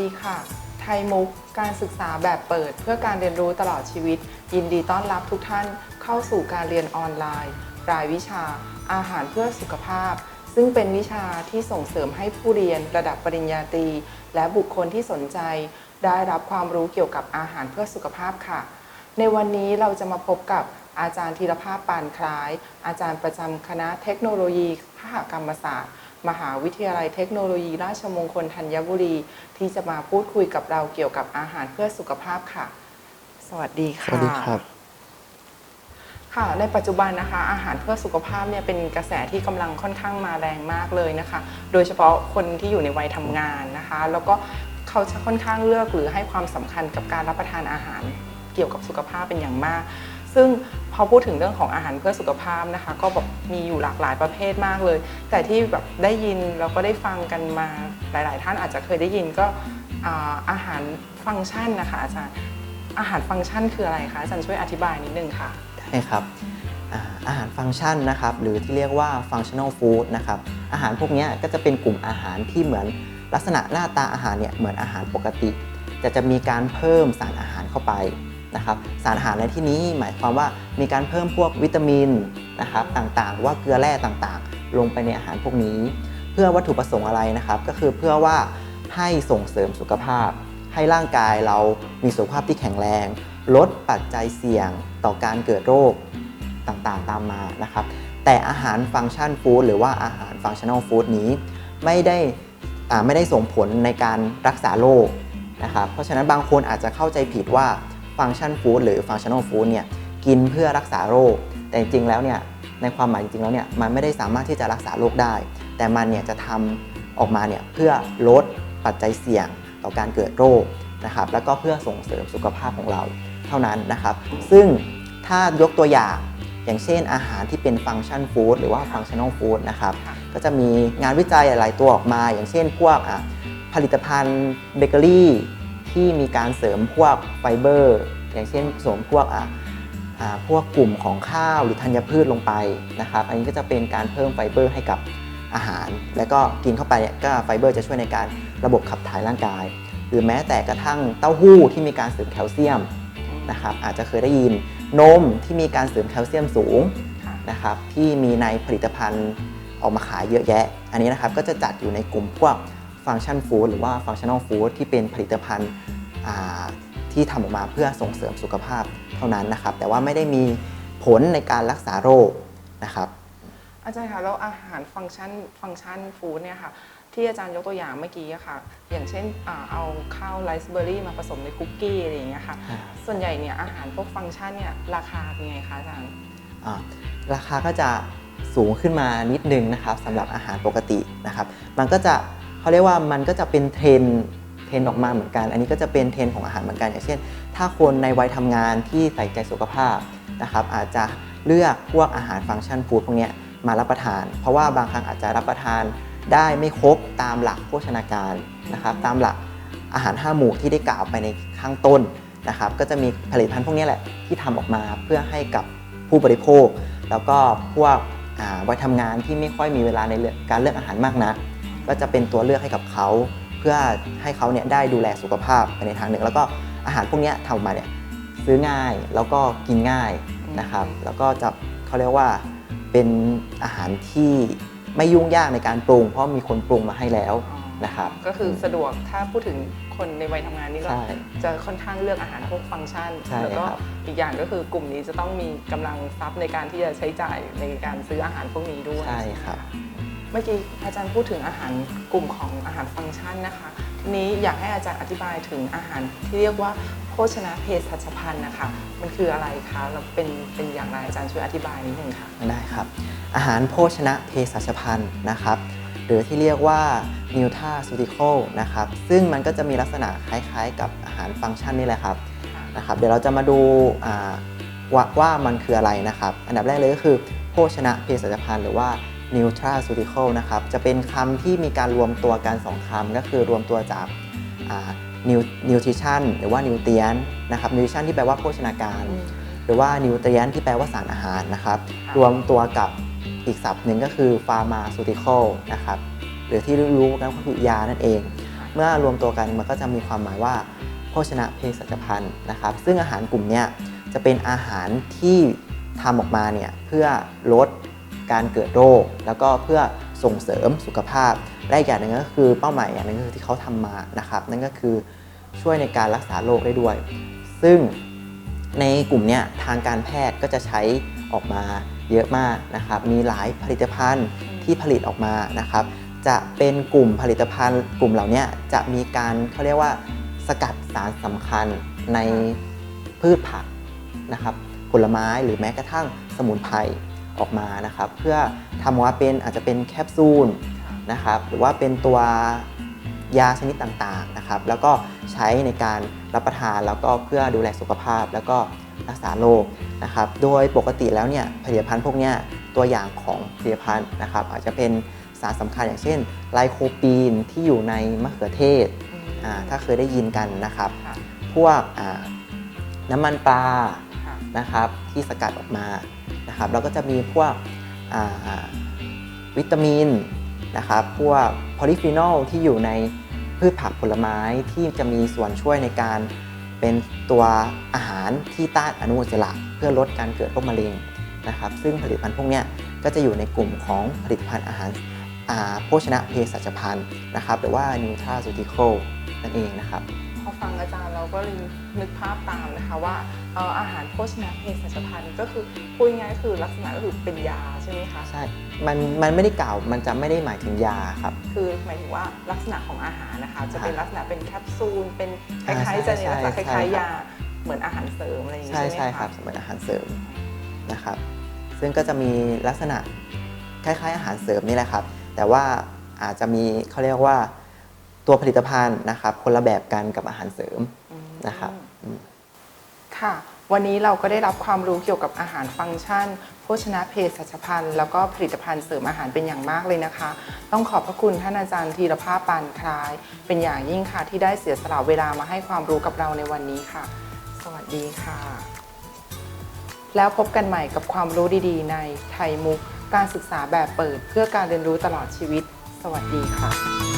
ดีค่ะ ไทยมุก การศึกษาแบบเปิด เพื่อการเรียนรู้ตลอดชีวิต ยินดีต้อนรับทุกท่านเข้าสู่การเรียนออนไลน์ รายวิชา อาหารเพื่อสุขภาพ ซึ่งเป็นวิชาที่ส่งเสริมให้ผู้เรียนระดับปริญญาตรี และบุคคลที่สนใจ ได้รับความรู้เกี่ยวกับอาหารเพื่อสุขภาพค่ะ ในวันนี้เราจะมาพบกับอาจารย์ธีรภาพปานคล้าย อาจารย์ประจำคณะเทคโนโลยีคหกรรมศาสตร์ มหาวิทยาลัยเทคโนโลยีราชมงคลธัญบุรี ที่จะมาพูดคุยกับเราเกี่ยวกับอาหารเพื่อสุขภาพค่ะ สวัสดีสค่ะวัสดีครับ ค่ะ ในปัจจุบันนะคะ อาหารเพื่อสุขภาพเนี่ยเป็นกระแสที่กำลังค่อนข้างมาแรงมากเลยนะคะ โดยเฉพาะคนที่อยู่ในวัยทำงานนะคะ แล้วก็เขาจะค่อนข้างเลือกหรือให้ความสำคัญกับการรับประทานอาหารเกี่ยวกับสุขภาพเป็นอย่างมาก ซึ่งพอพูดถึงเรื่องของอาหารเพื่อสุขภาพนะคะ ก็แบบมีอยู่หลากหลายประเภทมากเลย แต่ที่แบบได้ยินเราก็ได้ฟังกันมาหลาย ๆ ท่านอาจจะเคยได้ยินก็อาหารฟังก์ชันนะคะอาจารย์อาหารฟังก์ชันคืออะไรคะอาจารย์ช่วยอธิบายนิดนึงค่ะได้ครับอาหารฟังก์ชันนะครับหรือที่เรียกว่า functional food นะครับอาหารพวกนี้ก็จะเป็นกลุ่มอาหารที่เหมือนลักษณะหน้าตาอาหารเนี่ยเหมือนอาหารปกติ แต่จะมีการเพิ่มสารอาหารเข้าไป นะครับสารอาหารในที่นี้หมายความว่ามีการเพิ่มพวกวิตามินนะครับต่างๆ ว่าเกลือแร่ต่างๆ ลงไปในอาหารพวกนี้ เพื่อวัตถุประสงค์อะไรนะครับ ก็คือเพื่อว่าให้ส่งเสริมสุขภาพ ให้ร่างกายเรามีสุขภาพที่แข็งแรง ลดปัจจัยเสี่ยงต่อการเกิดโรคต่างๆ ตามมานะครับ แต่อาหารฟังก์ชันฟู้ดหรือว่าอาหารฟังชั่น a ลฟู้ดนี้ไม่ได้ไม่ได้ส่งผลในการรักษาโรคนะครับ เพราะฉะนั้นบางคนอาจจะเข้าใจผิดว่า ฟังก์ชันฟู้ดหรือฟังชั่น a ลฟู้ดเนี่ยกินเพื่อรักษาโรค แต่จริงๆแล้วเนี่ยในความหมายจริงๆแล้วเนี่ยมันไม่ได้สามารถที่จะรักษาโรคได้ แต่มันเนี่ยจะทำออกมาเนี่ยเพื่อลดปัจจัยเสี่ยงต่อการเกิดโรคนะครับแล้วก็เพื่อส่งเสริมสุขภาพของเราเท่านั้นนะครับ ซึ่งถ้ายกตัวอย่างอย่างเช่นอาหารที่เป็นฟังก์ชันฟู้ดหรือว่าฟังชั่น a ลฟู้ดนะครับก็จะมีงานวิจัยหลาย ๆ ตัวออกมา อย่างเช่นพวกอะผลิตภัณฑ์เบเกอรี่ ที่มีการเสริมพวกไฟเบอร์ อย่างเช่นเสริมพวกอะอ่าพวกกลุ่มของข้าวหรือธัญพืชลงไปนะครับ อันนี้ก็จะเป็นการเพิ่มไฟเบอร์ให้กับอาหาร แล้วก็กินเข้าไปเนี่ยก็ไฟเบอร์จะช่วยในการระบบขับถ่ายร่างกาย หรือแม้แต่กระทั่งเต้าหู้ที่มีการเสริมแคลเซียมนะครับอาจจะเคยได้ยินนมที่มีการเสริมแคลเซียมสูงค่ะนะครับที่มีในผลิตภัณฑ์ออกมาขายเยอะแยะ อันนี้นะครับก็จะจัดอยู่ในกลุ่มพวก ฟังก์ชันฟู้ดหรือว่าฟังชั่น a ลฟู้ดที่เป็นผลิตภัณฑ์อ่าที่ทำออกมาเพื่อส่งเสริมสุขภาพเท่านั้นนะครับ แต่ว่าไม่ได้มีผลในการรักษาโรคนะครับ อาจารย์คะแล้วอาหารฟังก์ชันฟังก์ชันฟู้ดเนี่ยค่ะที่อาจารย์ยกตัวอย่างเมื่อกี้อะค่ะ อย่างเช่นอาเอาข้าวไรซ์เบอร์รี่มาผสมในคุกกี้อะไรอย่างเงี้ยค่ะอ่าส่วนใหญ่เนี่ยอาหารพวกฟังก์ชันเนี่ยราคาเป็นไงคะอาจารย์อ่าราคาก็จะสูงขึ้นมานิดนึงนะครับสำหรับอาหารปกตินะครับ มันก็จะ เขาเรียกว่ามันก็จะเป็นเทรนเทรนออกมาเหมือนกัน อันนี้ก็จะเป็นเทรนของอาหารเหมือนกัน อย่างเช่น ถ้าคนในวัยทำงานที่ใส่ใจสุขภาพนะครับอาจจะเลือกพวกอาหารฟังก์ชันฟู้ดพวกนี้มารับประทาน เพราะว่าบางครั้งอาจจะรับประทานได้ไม่ครบตามหลักโภชนาการนะครับตามหลักอาหารห้าหมู่ที่ได้กล่าวไปในข้างต้นนะครับก็จะมีผลิตภัณฑ์พวกนี้แหละที่ทำออกมาเพื่อให้กับผู้บริโภค แล้วก็พวกวัยทำงานที่ไม่ค่อยมีเวลาในการเลือกอาหารมากนัก ก็จะเป็นตัวเลือกให้กับเขา เพื่อให้เขาเนี่ยได้ดูแลสุขภาพไปในทางหนึ่ง แล้วก็อาหารพวกเนี้ยทำออกมาเนี่ยซื้อง่ายแล้วก็กินง่ายนะครับ แล้วก็จะเขาเรียกว่าเป็นอาหารที่ไม่ยุ่งยากในการปรุง เพราะมีคนปรุงมาให้แล้วอ๋อนะครับ ก็คือสะดวกถ้าพูดถึงคนในวัยทำงานนี่ก็ใช่จะค่อนข้างเลือกอาหารพวกฟังก์ชันใช่แล้วก็ครับอีกอย่างก็คือกลุ่มนี้จะต้องมีกำลังทรัพย์ในการที่จะใช้จ่ายในการซื้ออาหารพวกนี้ด้วยใช่ครับ เมื่อกี้อาจารย์พูดถึงอาหารกลุ่มของอาหารฟังก์ชันนะคะทีนี้อยากให้อาจารย์อธิบายถึงอาหารที่เรียกว่าโภชนะเภสัชพันธ์นะคะมันคืออะไรคะแล้วเป็นเป็นอย่างไรอาจารย์ช่วยอธิบายนิดนึงค่ะได้ครับ อาหารโภชนะเภสัชพันธ์นะครับหรือที่เรียกว่า n u t r a c e u t i c a l นะครับซึ่งมันก็จะมีลักษณะคล้ายๆ กับอาหารฟังก์ชันนี่แหละครับนะครับเดี๋ยวเราจะมาดูว่าว่ามันคืออะไรนะครับ อันดับแรกเลยก็คือ โภชนะเภสัชพันธ์หรือว่า n u t r a c e u t i c a l นะครับ จะเป็นคำที่มีการรวมตัวกันสองคำก็คือรวมตัวจากอ่า nu- nutrition หรือว่า nutrient นะครับ nutrition ที่แปลว่าโภชนาการ หรือว่านิวเทรียนที่แปลว่าสารอาหารนะครับค่ะรวมตัวกับอีกศัพท์หนึ่งก็คือฟาร์มาซูติคอลนะครับหรือที่รู้กันก็คือยานั่นเอง เมื่อรวมตัวกันมันก็จะมีความหมายว่า โภชนะเภสัชพันธ์นะครับ ซึ่งอาหารกลุ่มเนี้ยจะเป็นอาหารที่ทำออกมาเนี่ยเพื่อลด การเกิดโรค แล้วก็เพื่อส่งเสริมสุขภาพและอีกอย่างหนึ่งก็คือเป้าหมายอย่างหนึ่งคือที่เขาทำมานะครับ นั่นก็คือช่วยในการรักษาโรคได้ด้วย ซึ่งในกลุ่มเนี้ยทางการแพทย์ก็จะใช้ออกมาเยอะมากนะครับ มีหลายผลิตภัณฑ์ที่ผลิตออกมานะครับ จะเป็นกลุ่มผลิตภัณฑ์ กลุ่มเหล่านี้จะมีการเขาเรียกว่าสกัดสารสำคัญในพืชผักนะครับ ผลไม้หรือแม้กระทั่งสมุนไพร ออกมานะครับ เพื่อทำออกมาเป็นอาจจะเป็นแคปซูลนะครับ หรือว่าเป็นตัวยาชนิดต่างๆนะครับ แล้วก็ใช้ในการรับประทานแล้วก็เพื่อดูแลสุขภาพ แล้วก็รักษาโรคนะครับ โดยปกติแล้วเนี่ยผลิตภัณฑ์พวกเนี้ยตัวอย่างของผลิตภัณฑ์นะครับ อาจจะเป็นสารสำคัญอย่างเช่น ไลโคปีนที่อยู่ในมะเขือเทศอ่าถ้าเคยได้ยินกันนะครับค่ะพวกอ่าน้ำมันปลาค่ะ นะครับที่สกัดออกมานะครับแล้วก็จะมีพวกวิตามินนะครับพวกโพลิฟีนอลที่อยู่ในพืชผักผลไม้ที่จะมีส่วนช่วยในการเป็นตัวอาหารที่ต้านอนุมูลอิสระเพื่อลดการเกิดโรคมะเร็งนะครับ ซึ่งผลิตภัณฑ์พวกนี้ก็จะอยู่ในกลุ่มของผลิตภัณฑ์อาหาร โภชนะเภสัชพันธ์นะครับหรือว่า nutraceutical นั่นเองนะครับพอฟังอาจารย์เราก็เลยนึกภาพตามนะคะว่าเอ่ออาหารโภชนาเภสัชพันธ์ก็คือพูดง่ายๆคือลักษณะก็คือเป็นยาใช่ไหมคะใช่มันมันไม่ได้กล่าวมันจะไม่ได้หมายถึงยาครับคือหมายถึงว่าลักษณะของอาหารนะคะจะเป็นอ่าลักษณะเป็นแคปซูลเป็นคอ่าล้ายๆใช่จะในลักษณะคใช่ล้ายๆครับยาเหมือนอาหารเสริมอะไรอย่างนี้ใช่ใช่ไหมใช่คะครับสำหรับอาหารเสริมนะครับซึ่งก็จะมีลักษณะคล้ายๆอาหารเสริมนี่แหละครับ แต่ว่าอาจจะมีเขาเรียกว่าตัวผลิตภัณฑ์นะครับ คนละแบบกันกับอาหารเสริมอืมนะครับอืมค่ะ วันนี้เราก็ได้รับความรู้เกี่ยวกับอาหารฟังก์ชัน โภชนะเภสัชพันธ์แล้วก็ผลิตภัณฑ์เสริมอาหารเป็นอย่างมากเลยนะคะ ต้องขอบพระคุณท่านอาจารย์ธีรภาพปานคล้าย เป็นอย่างยิ่งค่ะที่ได้เสียสละเวลามาให้ความรู้กับเราในวันนี้ค่ะ สวัสดีค่ะ แล้วพบกันใหม่กับความรู้ดีๆ ในไทยมุก การศึกษาแบบเปิดเพื่อการเรียนรู้ตลอดชีวิต สวัสดีค่ะ